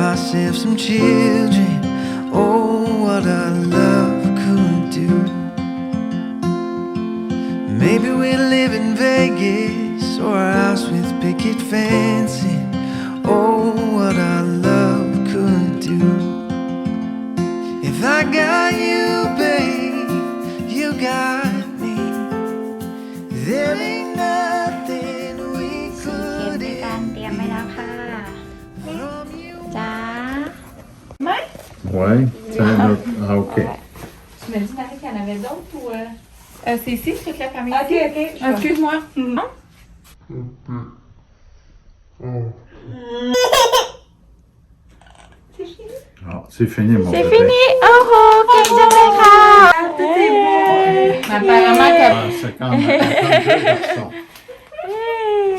ourselves some children. Oh, what our love could do. Maybe we'll live in Vegas or a house with picket fencing. Ouais. Ah ok. Tu m'as dit Marie qu'il y en avait d'autres ouh c'est ici la caméra. Ok, ok. Excuse-moi. Non? Mm-hmm. Mm-hmm. Oh. C'est fini? Ah, c'est fini, mon C'est fini. Oh, qu'est-ce que Tout est. Apparemment, ah, c'est quand même.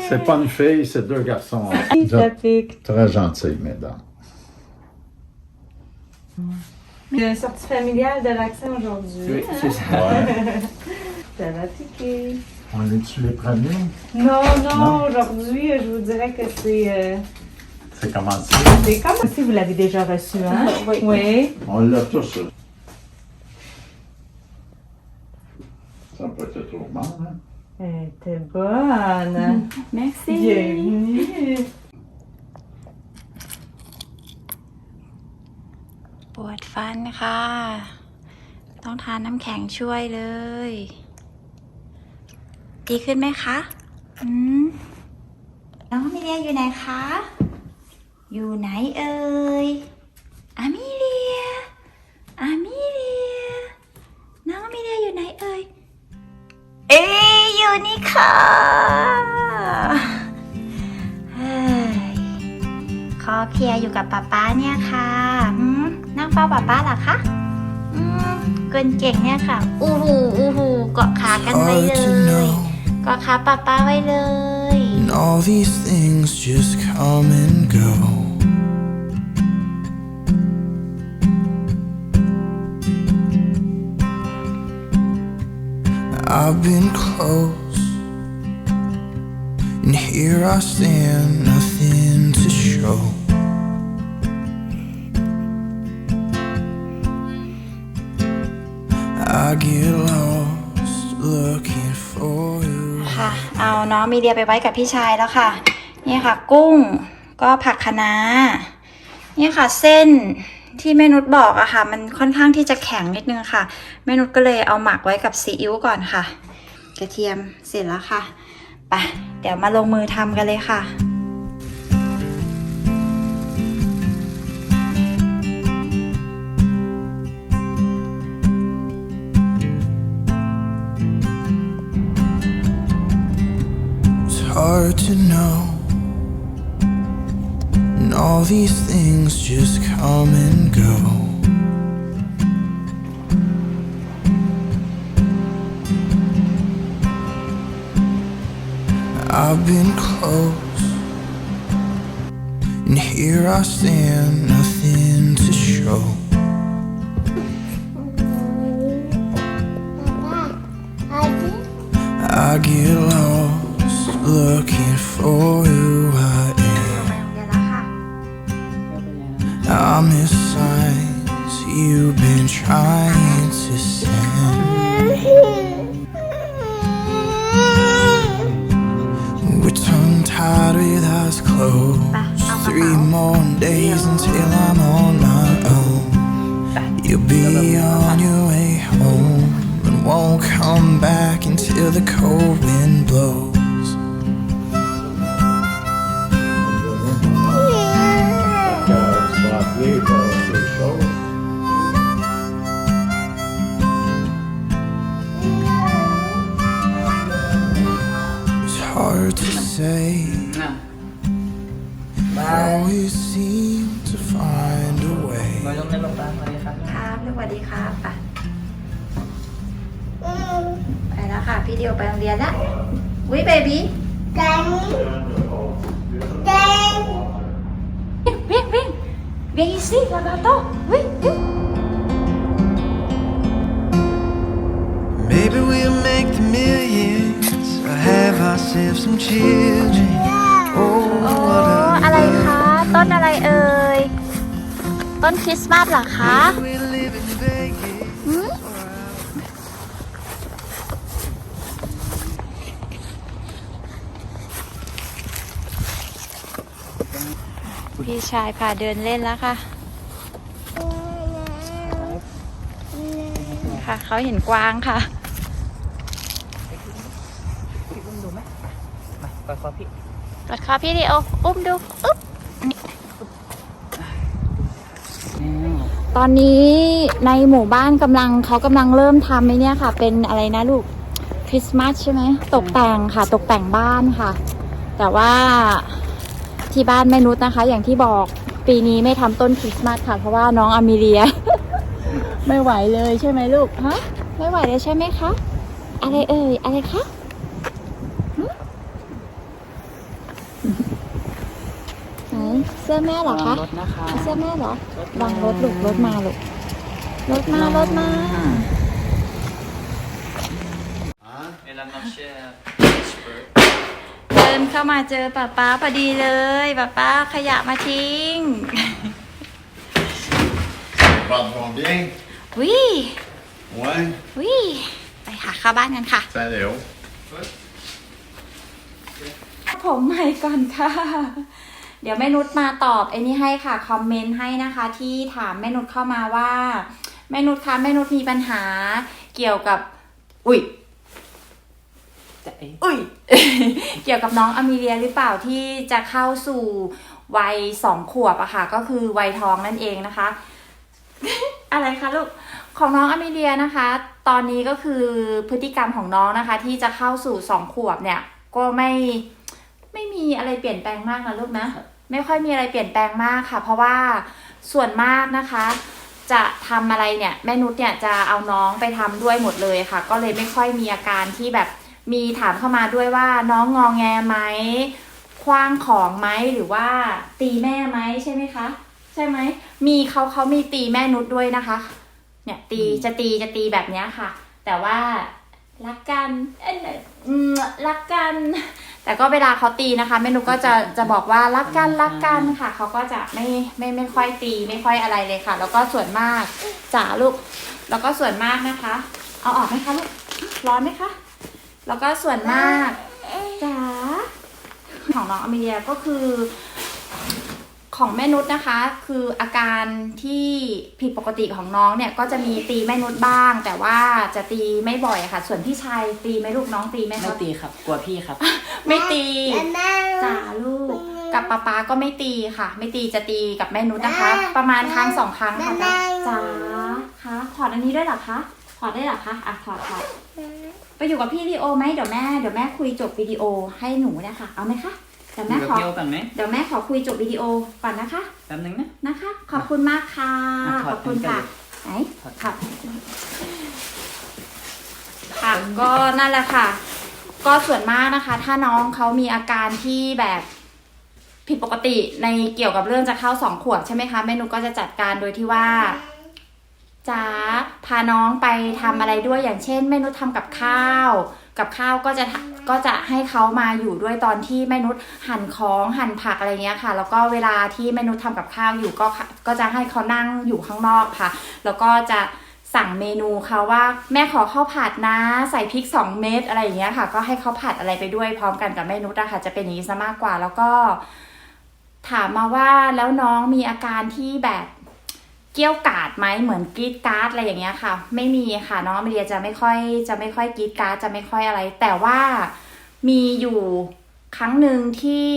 C'est pas une fille, c'est deux garçons. Très gentil, mesdames. Une sortie familiale de l'accent aujourd'hui. hein? Ouais. Ça va piquer. On est-tu les premiers? Non, non, Non? aujourd'hui, je vous dirais que c'est. euh, C'est commencé. c'est comme si vous l'avez déjà reçu, hein? Oui. Oui. On l'a tous. Ça n'a pas été trop mal, hein? Elle était bonne. Merci Bienvenue. วดฟันค่ะ ต้องทานน้ำแข็งช่วยเลย ดีขึ้นไหมคะ อืม น้องมิเลียอยู่ไหนคะ อยู่ไหนเอ่ยอามิเลียอามิเลีย น้องมิเลียอยู่ไหนเอ่ย เอ้ยอยู่นี่ค่ะเฮ้ยคอเคลียร์อยู่กับป๊าป๊าเนี่ยค่ะอืม เฝ้าป๊าป๊าเหรอคะอืมเกินเก่งเนี่ยค่ะ อู้หูอู้หูเกาะขากันไว้ Hard เล to ย know. เกาะขาป๊าป๊าไว้เลย And all these things just come and go. I've been close, and here I stand, nothing to show. ค่ะ เอาน้องมีเดียไปไว้กับพี่ชายแล้วค่ะ นี่ค่ะ กุ้งก็ผักคะน้านี่ค่ะเส้นที่แม่นุชบอกอะค่ะ มันค่อนข้างที่จะแข็งนิดนึงค่ะ แม่นุชก็เลยเอาหมักไว้กับซีอิ๊วก่อนค่ะ กระเทียมเสร็จแล้วค่ะไปเดี๋ยวมาลงมือทำกันเลยค่ะ hard to know. And all these things just come and go. I've been close. And here I stand, nothing to show. I get lost looking for who I am. I'm the signs you've been trying to send. We're tongue tied with eyes closed. Three more days until I'm on my own. You'll be on your way home and won't come back until the cold wind blows. To say. You always seem to find a way. ครับสวัสดีครับไปไปแล้วค่ะ พี่เดียวไปโรงเรียนแล้ววิเบบี้กันกันวิ่งวิ่งวิ่งอีสิลาบาโต้วิ่งวิ่ง Maybe we'll make the millions or have ourselves some children. Oh, โอ้ what อะไร a คะ ต้นอะไรเอ่ย ต้นคริสต์มาสเหรอคะ Do we live in Vegas or out? พี่ชายพาเดินเล่นแล้วค่ะ ค่ะ เขาเห็นกวางค่ะ กอด คอพี่กดคอพี่ดิโออุ้มดูอุ๊บนี่ตอนนี้ในหมู่บ้านกำลังเขากำลังเริ่มทำไอ้เนี่ยค่ะ เป็นอะไรนะลูกคริสต์มาสใช่ไหมตกแต่งค่ะตกแต่งบ้านค่ะ แต่ว่าที่บ้านแม่นุชนะคะ อย่างที่บอกปีนี้ไม่ทำต้นคริสต์มาสค่ะ เพราะว่าน้องอามิเลีย ไม่ไหวเลยใช่ไหมลูกฮะไม่ไหวเลยใช่ไหมคะอะไรเอ่ยอะไรคะหึไหน เสื้อแม่เหรอคะรถนะคะเสื้อแม่เหรอวางรถลูกรถมาลูกรถมารถมาเอลามาเช่เดินเข้ามาเจอป้าป้าพอดีเลยป้าป้าขยะมาทิ้ง Pas devant bien? วิ Ouais. วิไปหาเข้าบ้านกันค่ะ Ça allait haut. ผมใหม่ก่อนค่ะ เดี๋ยวแม่นุชมาตอบไอ้นี่ให้ค่ะคอมเมนต์ให้นะคะที่ถามแม่นุชเข้ามาว่า แม่นุชคะแม่นุชมีปัญหาเกี่ยวกับ อุ้ยจะเอ๊ะอุ้ย เกี่ยวกับน้องอมิเลียหรือเปล่าที่จะเข้าสู่วัยสองขวบอะค่ะ ก็คือวัยท้องนั่นเองนะคะ อะไรคะลูกของน้องอมิเลียนะคะ ตอนนี้ก็คือพฤติกรรมของน้องนะคะ ที่จะเข้าสู่สองขวบเนี่ย ก็ไม่ ไม่มีอะไรเปลี่ยนแปลงมากนะลูกนะ ไม่ค่อยมีอะไรเปลี่ยนแปลงมากค่ะ เพราะว่าส่วนมากนะคะ จะทำอะไรเนี่ยแม่นุชเนี่ยจะเอาน้องไปทำด้วยหมดเลยค่ะ ก็เลยไม่ค่อยมีอาการที่แบบมีถามเข้ามาด้วยว่าน้องงองแงไหมคว้างของไหมหรือว่าตีแม่ไหมใช่ไหมคะ ใช่ไหมมีเขาเขามีตีแม่นุชด้วยนะคะ เนี่ยตีจะตีจะตีแบบนี้ค่ะ แต่ว่า รักกันเอ้ยอืมรักกัน แต่ก็เวลาเขาตีนะคะแม่นุชก็จะจะบอกว่ารักกันรักกันค่ะ เขาก็จะไม่ไม่ไม่ค่อยตีไม่ค่อยอะไรเลยค่ะ แล้วก็ส่วนมากจ๋าลูก แล้วก็ส่วนมากนะคะ เอาออกไหมคะลูกร้อนไหมคะ แล้วก็ส่วนมากจ๋าของน้องอเมเลียก็คือ ของแม่นุชนะคะ คืออาการที่ผิดปกติของน้องเนี่ยก็จะมีตีแม่นุชบ้าง แต่ว่าจะตีไม่บ่อยค่ะ ส่วนพี่ชายตีไหมลูกน้องตีไหมไม่คะตีครับ กลัวพี่ครับ ไม่ตีจ้าลูก กับป๊าป๊าก็ไม่ตีค่ะ ไม่ตีจะตีกับแม่นุชนะคะ ประมาณครั้งสองครั้งค่ะจ้าจ้าคะถอดอันนี้ด้วยเหรอคะถอดได้เหรอคะอะถอดถอดไปอยู่กับพี่ลีโอไหมเดี๋ยวแม่เดี๋ยวแม่คุยจบวิดีโอให้หนูเนี่ยค่ะเอาไหมคะ เดี๋ยวแม่แม่ขขออเที่ยวกันไหมเดี๋ยวแม่ขอคุยจบวิดีโอก่อนนะคะ แป๊บนึงนะ นะคะ ขอบคุณมากค่ะ อะถขอดอบคุณค่ะไหนถอด ค่ะค่ะก็นั่นแหละค่ะ ก็ส่วนมากนะคะ ถ้าน้องเขามีอาการที่แบบผิดปกติในเกี่ยวกับเรื่องจะเข้าสองขวบใช่ไหมคะแม่นุกก็จะจัดการโดยที่ว่า จ๋าพาน้องไปทำอะไรด้วยอย่างเช่นแม่นุชทำกับข้าว กับข้าวก็จะ ก็จะให้เขามาอยู่ด้วยตอนที่แม่นุชหั่นของหั่นผักอะไรเงี้ยค่ะ แล้วก็เวลาที่แม่นุชทำกับข้าวอยู่ก็ก็จะให้เขานั่งอยู่ข้างนอกค่ะ แล้วก็จะสั่งเมนูเขาว่าแม่ขอข้าวผัดนะ ใส่พริก 2 เม็ดอะไรอย่างเงี้ยค่ะ ก็ให้เขาผัดอะไรไปด้วยพร้อมกันกับแม่นุชอะค่ะ จะเป็นอย่างนี้ซะมากกว่าแล้วก็ ถามมาว่าแล้วน้องมีอาการที่แบบ เกี้ยวกาดไหมเหมือนกรีดการ์ดอะไรอย่างเงี้ยค่ะ ไม่มีค่ะน้องอเมเดียจะไม่ค่อยจะไม่ค่อยกรีดการ์ดจะไม่ค่อยอะไร แต่ว่ามีอยู่ครั้งหนึ่งที่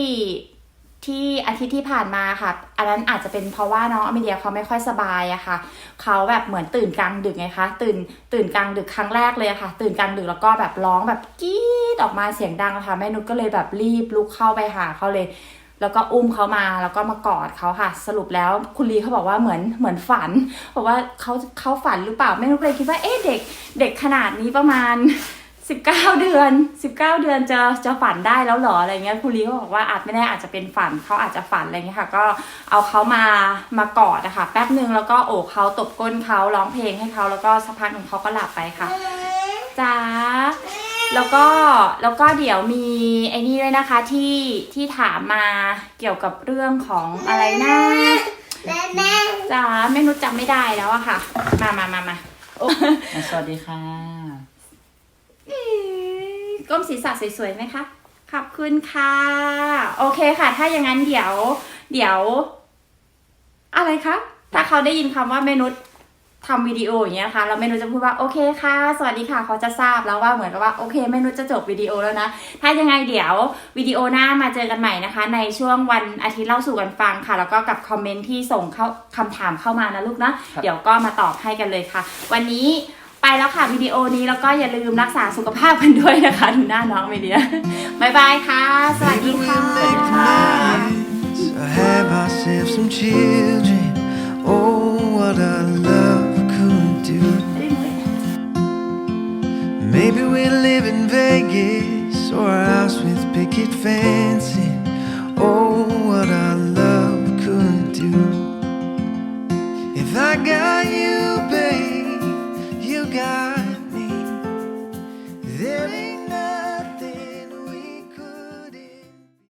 ที่อาทิตย์ที่ผ่านมาค่ะ อันนั้นอาจจะเป็นเพราะว่าน้องอเมเดียเขาไม่ค่อยสบายอะค่ะ เขาแบบเหมือนตื่นกลางดึกไงคะ ตื่นตื่นกลางดึกครั้งแรกเลยค่ะ ตื่นกลางดึกแล้วก็แบบร้องแบบกรี๊ดออกมาเสียงดังค่ะแม่นุชก็เลยแบบรีบลุกเข้าไปหาเขาเลย แล้วก็อุ้มเขามาแล้วก็มากอดเขาค่ะ สรุปแล้วคุณลีเขาบอกว่าเหมือนเหมือนฝันบอกว่าเขาเขาฝันหรือเปล่าแม่นุกเลยคิดว่าเอ๊ะเด็กเด็กขนาดนี้ประมาณ19เดือน19เดือนจะจะฝันได้แล้วเหรออะไรเงี้ยคุณลีเขาบอกว่าอาจไม่แน่อาจจะเป็นฝันเขาอาจจะฝันอะไรเงี้ยค่ะ ก็เอาเขามามากอดอะค่ะแป๊บหนึ่งแล้วก็โอบเขาตบก้นเขาร้องเพลงให้เขาแล้วก็สักพักหนึ่งเขาก็หลับไปค่ะจ้า แล้วก็แล้วก็เดี๋ยวมีไอ้นี่ด้วยนะคะที่ที่ถามมาเกี่ยวกับเรื่องของอะไรนะจ๋าแม่นุชจำไม่ได้แล้วอะค่ะ มามามามาโอ้สวัสดีค่ะก้มศีรษะสวยๆไหมคะขอบคุณค่ะ โอเคค่ะ ถ้าอย่างนั้นเดี๋ยว เดี๋ยว อะไรคะถ้าเขาได้ยินคำว่าเมนุษ ทำวิดีโออย่างเงี้ยค่ะแล้วเมนุษจะพูดว่าโอเคค่ะ สวัสดีค่ะเขาจะทราบแล้วว่าเหมือนกับว่าโอเคเมนุษจะจบวิดีโอแล้วนะ ถ้ายังไงเดี๋ยววิดีโอหน้ามาเจอกันใหม่นะคะ ในช่วงวันอาทิตย์เล่าสู่กันฟังค่ะ แล้วก็กับคอมเมนต์ที่ส่งเข้าคำถามเข้ามานะลูกนะครับเดี๋ยวก็มาตอบให้กันเลยค่ะ วันนี้ไปแล้วค่ะวิดีโอนี้แล้วก็อย่าลืมรักษาสุขภาพกันด้วยนะคะดูหน้าน้องไม่ดีนะบ๊ายบายค่ะ สวัสดี Maybe ค่ะ we'll make plans or have ourselves some children. Oh, what our love could do. Maybe we'll live in Vegas or a house with picket fencing. Oh, what our love could do. If I got